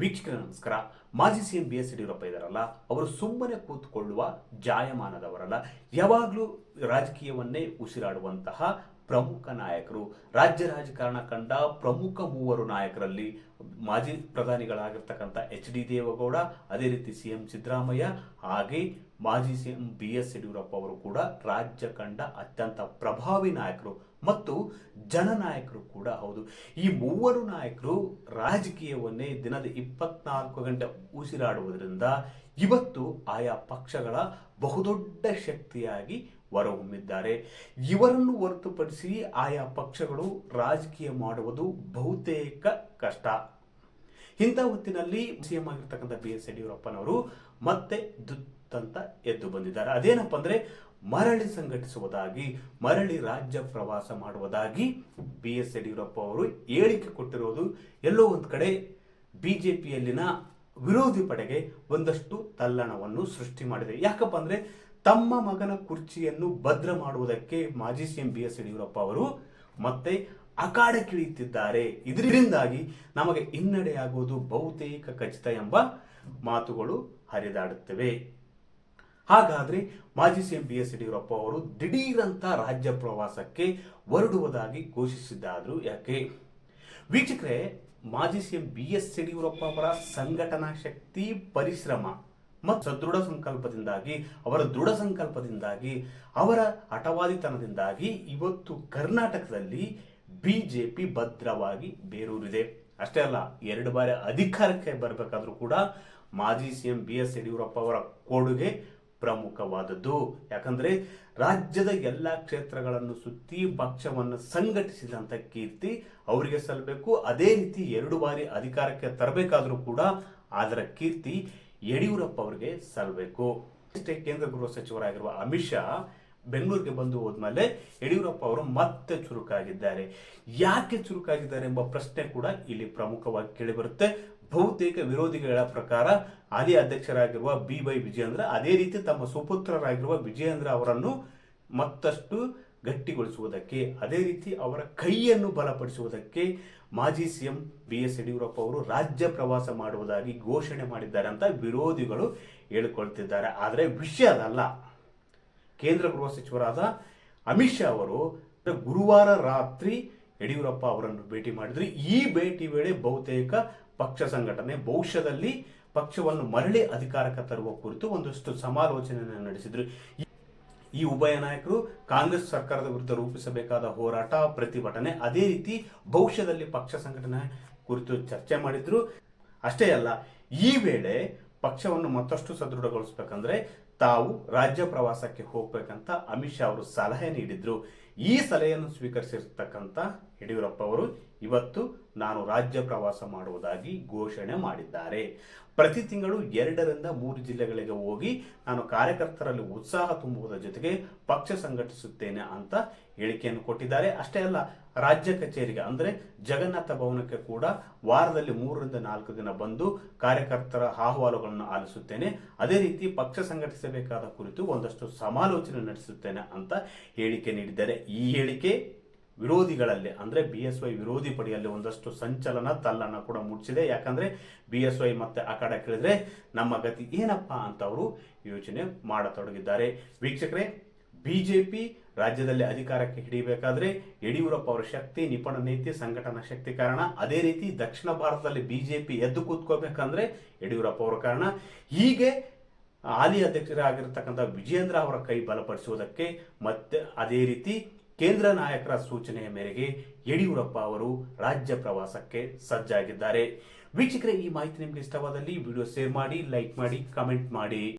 ವೀಕ್ಷಕರ ನಮಸ್ಕಾರ. ಮಾಜಿ C M B S Yediyurappa ಇದಾರಲ್ಲ, ಅವರು ಸುಮ್ಮನೆ ಕೂತ್ಕೊಳ್ಳುವ ಜಾಯಮಾನದವರಲ್ಲ. ಯಾವಾಗಲೂ ರಾಜಕೀಯವನ್ನೇ ಉಸಿರಾಡುವಂತಹ ಪ್ರಮುಖ ನಾಯಕರು. ರಾಜ್ಯ ರಾಜಕಾರಣ ಕಂಡ ಪ್ರಮುಖ ಮೂವರು ನಾಯಕರಲ್ಲಿ ಮಾಜಿ ಪ್ರಧಾನಿಗಳಾಗಿರ್ತಕ್ಕಂಥ ಎಚ್ ಡಿ ದೇವೇಗೌಡ, ಅದೇ ರೀತಿ ಸಿ ಎಂ ಸಿದ್ದರಾಮಯ್ಯ, ಹಾಗೆ ಮಾಜಿ C M B S Yediyurappa ಅವರು ಕೂಡ ರಾಜ್ಯ ಕಂಡ ಅತ್ಯಂತ ಪ್ರಭಾವಿ ನಾಯಕರು. ಮತ್ತು ಜನನಾಯಕರು ಕೂಡ ಹೌದು. ಈ ಮೂವರು ನಾಯಕರು ರಾಜಕೀಯವನ್ನೇ ದಿನದ ಇಪ್ಪತ್ನಾಲ್ಕು ಗಂಟೆ ಉಸಿರಾಡುವುದರಿಂದ ಇವತ್ತು ಆಯಾ ಪಕ್ಷಗಳ ಬಹುದೊಡ್ಡ ಶಕ್ತಿಯಾಗಿ ಹೊರಹೊಮ್ಮಿದ್ದಾರೆ. ಇವರನ್ನು ಹೊರತುಪಡಿಸಿ ಆಯಾ ಪಕ್ಷಗಳು ರಾಜಕೀಯ ಮಾಡುವುದು ಬಹುತೇಕ ಕಷ್ಟ. ಇಂಥ ಹೊತ್ತಿನಲ್ಲಿ ಸಿಎಂ ಆಗಿರ್ತಕ್ಕಂಥ ಬಿ ಎಸ್ ಯಡಿಯೂರಪ್ಪನವರು ಮತ್ತೆ ದುತ್ತಂತ ಎದ್ದು ಬಂದಿದ್ದಾರೆ. ಅದೇನಪ್ಪ ಅಂದರೆ ಮರಳಿ ಸಂಘಟಿಸುವುದಾಗಿ, ಮರಳಿ ರಾಜ್ಯ ಪ್ರವಾಸ ಮಾಡುವುದಾಗಿ ಬಿ ಎಸ್ ಯಡಿಯೂರಪ್ಪ ಅವರು ಹೇಳಿಕೆ ಕೊಟ್ಟಿರುವುದು ಎಲ್ಲೋ ಒಂದು ಕಡೆ ಬಿಜೆಪಿಯಲ್ಲಿನ ವಿರೋಧಿ ಪಡೆಗೆ ಒಂದಷ್ಟು ತಲ್ಲಣವನ್ನು ಸೃಷ್ಟಿ ಮಾಡಿದೆ. ಯಾಕಪ್ಪ ಅಂದರೆ ತಮ್ಮ ಮಗನ ಕುರ್ಚಿಯನ್ನು ಭದ್ರ ಮಾಡುವುದಕ್ಕೆ ಮಾಜಿ ಸಿಎಂ ಬಿ ಎಸ್ ಯಡಿಯೂರಪ್ಪ ಅವರು ಮತ್ತೆ ಅಖಾಡಕ್ಕಿಳಿಯುತ್ತಿದ್ದಾರೆ ಇದರಿಂದಾಗಿ ನಮಗೆ ಹಿನ್ನಡೆಯಾಗುವುದು ಬಹುತೇಕ ಖಚಿತ ಎಂಬ ಮಾತುಗಳು ಹರಿದಾಡುತ್ತವೆ. ಹಾಗಾದ್ರೆ ಮಾಜಿ ಸಿಎಂ ಬಿ ಎಸ್ ಯಡಿಯೂರಪ್ಪ ಅವರು ದಿಢೀರಂತ ರಾಜ್ಯ ಪ್ರವಾಸಕ್ಕೆ ಹೊರಡುವುದಾಗಿ ಘೋಷಿಸಿದ್ದಾದ್ರು ಯಾಕೆ? ವೀಕ್ಷಕರೇ, ಮಾಜಿ ಸಿಎಂ ಬಿ ಎಸ್ ಯಡಿಯೂರಪ್ಪ ಅವರ ಸಂಘಟನಾ ಶಕ್ತಿ, ಪರಿಶ್ರಮ ಮತ್ತು ಸದೃಢ ಸಂಕಲ್ಪದಿಂದಾಗಿ, ಅವರ ದೃಢ ಸಂಕಲ್ಪದಿಂದಾಗಿ, ಅವರ ಹಠವಾದಿತನದಿಂದಾಗಿ ಇವತ್ತು ಕರ್ನಾಟಕದಲ್ಲಿ ಬಿಜೆಪಿ ಭದ್ರವಾಗಿ ಬೇರೂರಿದೆ. ಅಷ್ಟೇ ಅಲ್ಲ, ಎರಡು ಬಾರಿ ಅಧಿಕಾರಕ್ಕೆ ಬರಬೇಕಾದ್ರೂ ಕೂಡ ಮಾಜಿ ಸಿಎಂ ಬಿ ಎಸ್ ಯಡಿಯೂರಪ್ಪ ಅವರ ಕೊಡುಗೆ ಪ್ರಮುಖವಾದದ್ದು. ಯಾಕಂದ್ರೆ ರಾಜ್ಯದ ಎಲ್ಲ ಕ್ಷೇತ್ರಗಳನ್ನು ಸುತ್ತಿ ಪಕ್ಷವನ್ನು ಸಂಘಟಿಸಿದಂಥ ಕೀರ್ತಿ ಅವರಿಗೆ ಸಲ್ಲಬೇಕು ಅದೇ ರೀತಿ ಎರಡು ಬಾರಿ ಅಧಿಕಾರಕ್ಕೆ ತರಬೇಕಾದರೂ ಕೂಡ ಅದರ ಕೀರ್ತಿ ಯಡಿಯೂರಪ್ಪ ಅವರಿಗೆ ಸಲ್ಲಬೇಕು ಅಷ್ಟೇ ಕೇಂದ್ರ ಗೃಹ ಸಚಿವರಾಗಿರುವ ಅಮಿತ್ ಶಾ ಬೆಂಗಳೂರಿಗೆ ಬಂದು ಹೋದ್ಮೇಲೆ ಯಡಿಯೂರಪ್ಪ ಅವರು ಮತ್ತೆ ಚುರುಕಾಗಿದ್ದಾರೆ. ಯಾಕೆ ಚುರುಕಾಗಿದ್ದಾರೆ ಎಂಬ ಪ್ರಶ್ನೆ ಕೂಡ ಇಲ್ಲಿ ಪ್ರಮುಖವಾಗಿ ಕೇಳಿಬರುತ್ತೆ ಬಹುತೇಕ ವಿರೋಧಿಗಳ ಪ್ರಕಾರ ಹಾಲಿ ಅಧ್ಯಕ್ಷರಾಗಿರುವ ಬಿ ವೈ ವಿಜಯೇಂದ್ರ ಅದೇ ರೀತಿ ತಮ್ಮ ಸುಪುತ್ರರಾಗಿರುವ ವಿಜಯೇಂದ್ರ ಅವರನ್ನು ಮತ್ತಷ್ಟು ಗಟ್ಟಿಗೊಳಿಸುವುದಕ್ಕೆ, ಅದೇ ರೀತಿ ಅವರ ಕೈಯನ್ನು ಬಲಪಡಿಸುವುದಕ್ಕೆ ಮಾಜಿ ಸಿಎಂ ಬಿ ಎಸ್ ಯಡಿಯೂರಪ್ಪ ಅವರು ರಾಜ್ಯ ಪ್ರವಾಸ ಮಾಡುವುದಾಗಿ ಘೋಷಣೆ ಮಾಡಿದ್ದಾರೆ ಅಂತ ವಿರೋಧಿಗಳು ಹೇಳಿಕೊಳ್ತಿದ್ದಾರೆ. ಆದರೆ ವಿಷಯ ಅದಲ್ಲ. ಕೇಂದ್ರ ಗೃಹ ಸಚಿವರಾದ ಅಮಿತ್ ಶಾ ಅವರು ಗುರುವಾರ ರಾತ್ರಿ ಯಡಿಯೂರಪ್ಪ ಅವರನ್ನು ಭೇಟಿ ಮಾಡಿದ್ರು. ಈ ಭೇಟಿ ವೇಳೆ ಬಹುತೇಕ ಪಕ್ಷ ಸಂಘಟನೆ ಭವಿಷ್ಯದಲ್ಲಿ ಪಕ್ಷವನ್ನು ಮರಳಿ ಅಧಿಕಾರಕ್ಕೆ ತರುವ ಕುರಿತು ಒಂದಷ್ಟು ಸಮಾಲೋಚನೆ ನಡೆಸಿದ್ರು. ಈ ಉಭಯ ನಾಯಕರು ಕಾಂಗ್ರೆಸ್ ಸರ್ಕಾರದ ವಿರುದ್ಧ ರೂಪಿಸಬೇಕಾದ ಹೋರಾಟ, ಪ್ರತಿಭಟನೆ, ಅದೇ ರೀತಿ ಭವಿಷ್ಯದಲ್ಲಿ ಪಕ್ಷ ಸಂಘಟನೆ ಕುರಿತು ಚರ್ಚೆ ಮಾಡಿದ್ರು. ಅಷ್ಟೇ ಅಲ್ಲ, ಈ ವೇಳೆ ಪಕ್ಷವನ್ನು ಮತ್ತಷ್ಟು ಸದೃಢಗೊಳಿಸಬೇಕಂದ್ರೆ ತಾವು ರಾಜ್ಯ ಪ್ರವಾಸಕ್ಕೆ ಹೋಗ್ಬೇಕಂತ ಅಮಿತ್ ಶಾ ಅವರು ಸಲಹೆ ನೀಡಿದ್ರು. ಈ ಸಲಹೆಯನ್ನು ಸ್ವೀಕರಿಸಿರ್ತಕ್ಕಂಥ ಯಡಿಯೂರಪ್ಪ ಅವರು ಇವತ್ತು ನಾನು ರಾಜ್ಯ ಪ್ರವಾಸ ಮಾಡುವುದಾಗಿ ಘೋಷಣೆ ಮಾಡಿದ್ದಾರೆ. ಪ್ರತಿ ತಿಂಗಳು ಎರಡರಿಂದ ಮೂರು ಜಿಲ್ಲೆಗಳಿಗೆ ಹೋಗಿ ನಾನು ಕಾರ್ಯಕರ್ತರಲ್ಲಿ ಉತ್ಸಾಹ ತುಂಬುವುದರ ಜೊತೆಗೆ ಪಕ್ಷ ಸಂಘಟಿಸುತ್ತೇನೆ ಅಂತ ಹೇಳಿಕೆಯನ್ನು ಕೊಟ್ಟಿದ್ದಾರೆ. ಅಷ್ಟೇ ಅಲ್ಲ, ರಾಜ್ಯ ಕಚೇರಿಗೆ ಅಂದ್ರೆ ಜಗನ್ನಾಥ ಭವನಕ್ಕೆ ಕೂಡ ವಾರದಲ್ಲಿ ಮೂರರಿಂದ ನಾಲ್ಕು ದಿನ ಬಂದು ಕಾರ್ಯಕರ್ತರ ಅಹವಾಲುಗಳನ್ನು ಆಲಿಸುತ್ತೇನೆ. ಅದೇ ರೀತಿ ಪಕ್ಷ ಸಂಘಟಿಸಬೇಕಾದ ಕುರಿತು ಒಂದಷ್ಟು ಸಮಾಲೋಚನೆ ನಡೆಸುತ್ತೇನೆ ಅಂತ ಹೇಳಿಕೆ ನೀಡಿದ್ದಾರೆ. ಈ ಹೇಳಿಕೆ ವಿರೋಧಿಗಳಲ್ಲಿ, ಅಂದರೆ ಬಿ ಎಸ್ ವೈ ವಿರೋಧಿ ಪಡೆಯಲ್ಲಿ ಒಂದಷ್ಟು ಸಂಚಲನ ತಲ್ಲನ್ನು ಕೂಡ ಮೂಡಿಸಿದೆ. ಯಾಕಂದರೆ ಬಿ ಎಸ್ ವೈ ಮತ್ತೆ ಆ ಕಡೆ ಕೇಳಿದ್ರೆ ನಮ್ಮ ಗತಿ ಏನಪ್ಪ ಅಂತ ಅವರು ಯೋಚನೆ ಮಾಡತೊಡಗಿದ್ದಾರೆ. ವೀಕ್ಷಕರೇ ಬಿ ಜೆ ಪಿ ರಾಜ್ಯದಲ್ಲಿ ಅಧಿಕಾರಕ್ಕೆ ಹಿಡಿಯಬೇಕಾದ್ರೆ ಯಡಿಯೂರಪ್ಪ ಅವರ ಶಕ್ತಿ, ನಿಪುಣ ನೀತಿ, ಸಂಘಟನಾ ಶಕ್ತಿ ಕಾರಣ. ಅದೇ ರೀತಿ ದಕ್ಷಿಣ ಭಾರತದಲ್ಲಿ ಬಿ ಜೆ ಪಿ ಎದ್ದು ಕೂತ್ಕೋಬೇಕಂದ್ರೆ ಯಡಿಯೂರಪ್ಪ ಅವರ ಕಾರಣ. ಹೀಗೆ ಹಾಲಿ ಅಧ್ಯಕ್ಷರಾಗಿರ್ತಕ್ಕಂಥ ವಿಜೇಂದ್ರ ಅವರ ಕೈ ಬಲಪಡಿಸುವುದಕ್ಕೆ ಮತ್ತೆ ಅದೇ ರೀತಿ ಕೇಂದ್ರ ನಾಯಕರ ಸೂಚನೆಯ ಮೇರೆಗೆ ಯಡಿಯೂರಪ್ಪ ಅವರು ರಾಜ್ಯ ಪ್ರವಾಸಕ್ಕೆ ಸಜ್ಜಾಗಿದ್ದಾರೆ. ವೀಕ್ಷಕರೇ, ಈ ಮಾಹಿತಿ ನಿಮಗೆ ಇಷ್ಟವಾದಲ್ಲಿ ವಿಡಿಯೋ ಶೇರ್ ಮಾಡಿ, ಲೈಕ್ ಮಾಡಿ, ಕಮೆಂಟ್ ಮಾಡಿ.